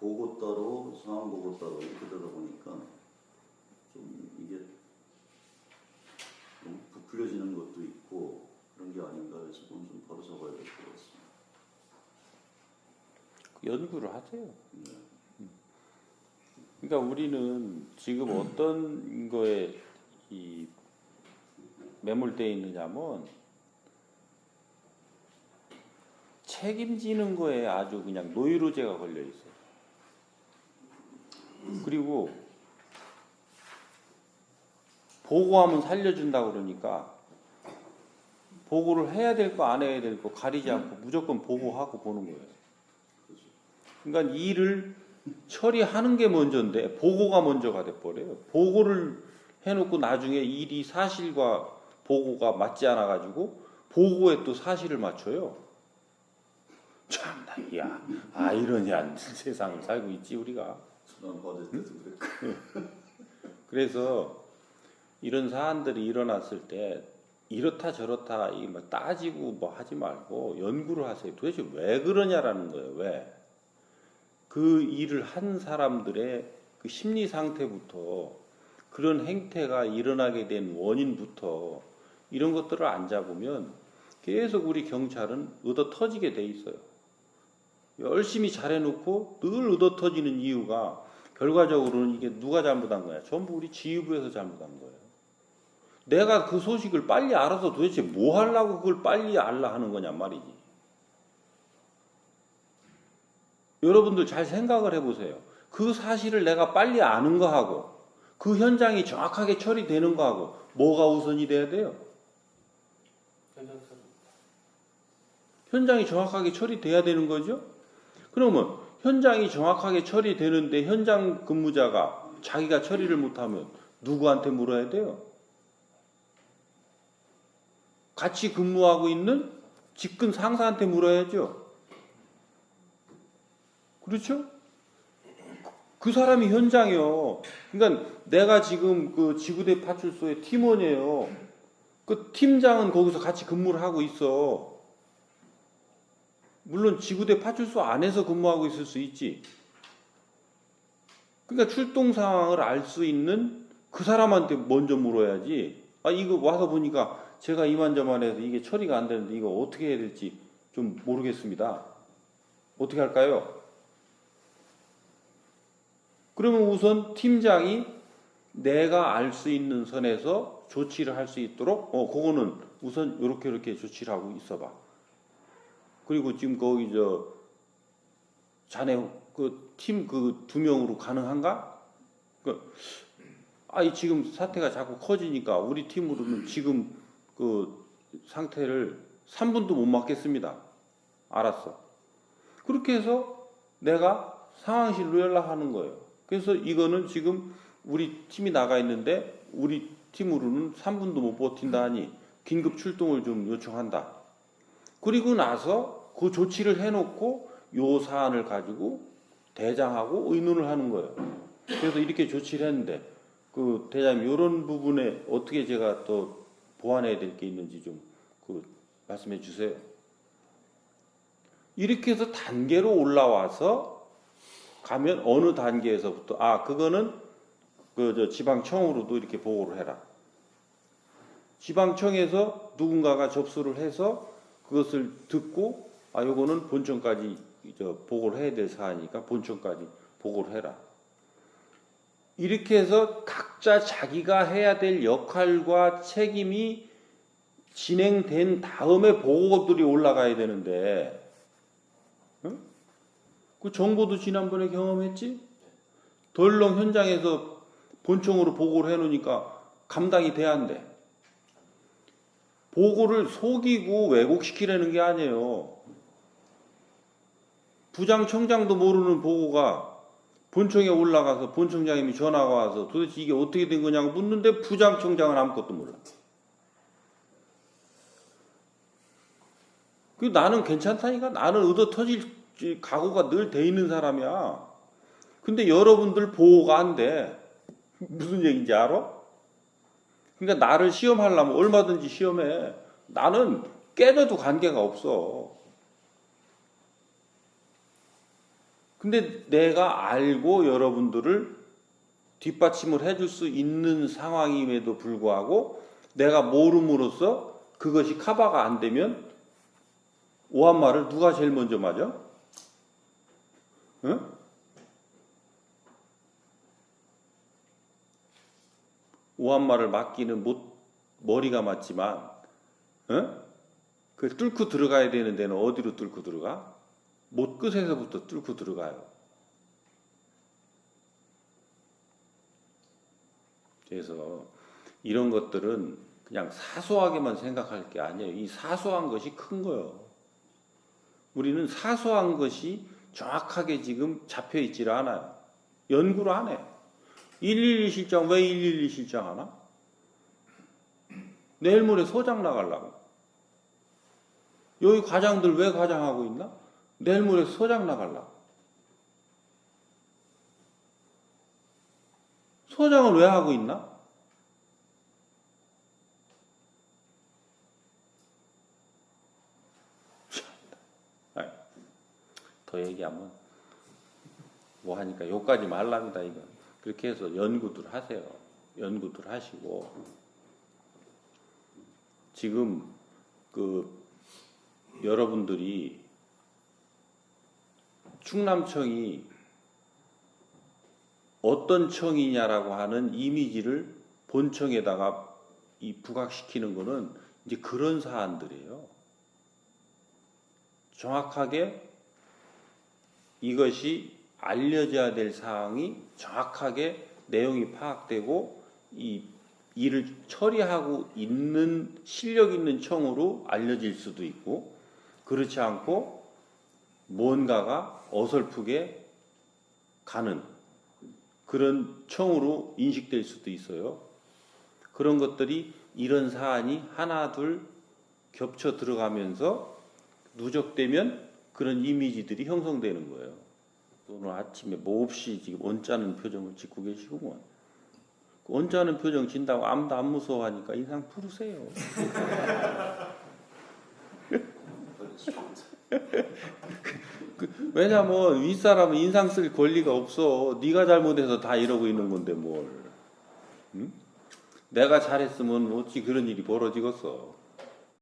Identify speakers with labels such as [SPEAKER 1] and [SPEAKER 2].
[SPEAKER 1] 보고 따로 상황 보고 따로 이렇게 되다 보니까 좀 이게 너무 부풀려지는 것도 있고 그런 게 아닌가 해서 좀 바로 잡아야 될 것 같습니다.
[SPEAKER 2] 연구를 하세요.
[SPEAKER 1] 네.
[SPEAKER 2] 그러니까 우리는 지금 어떤 거에 이 매몰되어 있느냐면 책임지는 거에 아주 그냥 노이로제가 걸려 있어요. 그리고 보고하면 살려준다 그러니까 보고를 해야 될 거 안 해야 될 거 가리지 않고 무조건 보고하고 보는 거예요. 그러니까 일을 처리하는 게 먼저인데 보고가 먼저가 돼버려요. 보고를 해놓고 나중에 일이 사실과 보고가 맞지 않아 가지고 보고에 또 사실을 맞춰요. 참나 야 아 이러니한 세상을 살고 있지 우리가.
[SPEAKER 1] 지난 화제 때도 그랬고
[SPEAKER 2] 그래서 이런 사안들이 일어났을 때 이렇다 저렇다 이막 따지고 뭐 하지 말고 연구를 하세요. 도대체 왜 그러냐라는 거예요. 왜? 그 일을 한 사람들의 그 심리 상태부터 그런 행태가 일어나게 된 원인부터 이런 것들을 안 잡으면 계속 우리 경찰은 얻어 터지게 돼 있어요. 열심히 잘해놓고 늘 얻어 터지는 이유가 결과적으로는 이게 누가 잘못한 거야? 전부 우리 지휘부에서 잘못한 거예요. 내가 그 소식을 빨리 알아서 도대체 뭐 하려고 그걸 빨리 알라 하는 거냔 말이지. 여러분들 잘 생각을 해보세요. 그 사실을 내가 빨리 아는 거하고 그 현장이 정확하게 처리되는 거하고 뭐가 우선이 돼야 돼요? 현장이 정확하게 처리돼야 되는 거죠? 그러면 현장이 정확하게 처리되는데 현장 근무자가 자기가 처리를 못하면 누구한테 물어야 돼요? 같이 근무하고 있는 직근 상사한테 물어야죠. 그렇죠? 그 사람이 현장이요. 그러니까 내가 지금 그 지구대 파출소의 팀원이에요. 그 팀장은 거기서 같이 근무를 하고 있어. 물론 지구대 파출소 안에서 근무하고 있을 수 있지. 그러니까 출동 상황을 알 수 있는 그 사람한테 먼저 물어야지. 아 이거 와서 보니까 제가 이만저만해서 이게 처리가 안 되는데 이거 어떻게 해야 될지 좀 모르겠습니다. 어떻게 할까요? 그러면 우선 팀장이 내가 알 수 있는 선에서 조치를 할 수 있도록 어 그거는 우선 이렇게 이렇게 조치를 하고 있어봐. 그리고 지금 거기 저 자네 그 팀 그 두 명으로 가능한가? 그 아이 지금 사태가 자꾸 커지니까 우리 팀으로는 지금 그 상태를 3분도 못 맡겠습니다. 알았어. 그렇게 해서 내가 상황실로 연락하는 거예요. 그래서 이거는 지금 우리 팀이 나가 있는데 우리 팀으로는 3분도 못 버틴다 하니 긴급 출동을 좀 요청한다. 그리고 나서 그 조치를 해놓고 요 사안을 가지고 대장하고 의논을 하는 거예요. 그래서 이렇게 조치를 했는데 그 대장님 이런 부분에 어떻게 제가 또 보완해야 될 게 있는지 좀 그 말씀해 주세요. 이렇게 해서 단계로 올라와서 가면 어느 단계에서부터 아 그거는 그 저 지방청으로도 이렇게 보고를 해라. 지방청에서 누군가가 접수를 해서 그것을 듣고 아 요거는 본청까지 저 보고를 해야 될 사안이니까 본청까지 보고를 해라. 이렇게 해서 각자 자기가 해야 될 역할과 책임이 진행된 다음에 보고들이 올라가야 되는데, 응? 그 정보도 지난번에 경험했지? 덜렁 현장에서 본청으로 보고를 해놓으니까 감당이 돼야 한대. 보고를 속이고 왜곡시키려는 게 아니에요. 부장청장도 모르는 보고가 본청에 올라가서 본청장님이 전화가 와서 도대체 이게 어떻게 된 거냐고 묻는데 부장청장은 아무것도 몰라. 그 나는 괜찮다니까 나는 얻어 터질 각오가 늘 돼 있는 사람이야. 근데 여러분들 보호가 안 돼. 무슨 얘기인지 알아? 그러니까 나를 시험하려면 얼마든지 시험해. 나는 깨져도 관계가 없어. 근데 내가 알고 여러분들을 뒷받침을 해줄 수 있는 상황임에도 불구하고 내가 모름으로써 그것이 커버가 안 되면 오한 말을 누가 제일 먼저 맞아? 응? 오한 말을 맞기는 못 머리가 맞지만, 응? 그 뚫고 들어가야 되는 데는 어디로 뚫고 들어가? 못 끝에서부터 뚫고 들어가요. 그래서 이런 것들은 그냥 사소하게만 생각할 게 아니에요. 이 사소한 것이 큰 거예요. 우리는 사소한 것이 정확하게 지금 잡혀 있질 않아요. 연구를 안 해. 112 실장 왜 112 실장 하나? 내일 모레 소장 나가려고. 여기 과장들 왜 과장하고 있나? 내일 모레 소장 나가려고. 소장을 왜 하고 있나? 더 얘기하면 뭐 하니까 욕까지 말랍니다 이거 그렇게 해서 연구들 하세요 연구들 하시고 지금 그 여러분들이 충남청이 어떤 청이냐라고 하는 이미지를 본청에다가 이 부각시키는 거는 이제 그런 사안들이에요. 정확하게 이것이 알려져야 될 사항이 정확하게 내용이 파악되고 이 일을 처리하고 있는 실력 있는 청으로 알려질 수도 있고 그렇지 않고 뭔가가 어설프게 가는 그런 청으로 인식될 수도 있어요. 그런 것들이 이런 사안이 하나 둘 겹쳐 들어가면서 누적되면 그런 이미지들이 형성되는 거예요. 오늘 아침에 뭐 없이 지금 언짢은 표정을 짓고. 그 언짢은 표정 진다고 아무도 안 무서워하니까 인상 풀으세요. 그, 왜냐면 윗사람은 인상 쓸 권리가 없어. 네가 잘못해서 다 이러고 있는 건데 뭘. 응? 내가 잘했으면 어찌 그런 일이 벌어지겠어.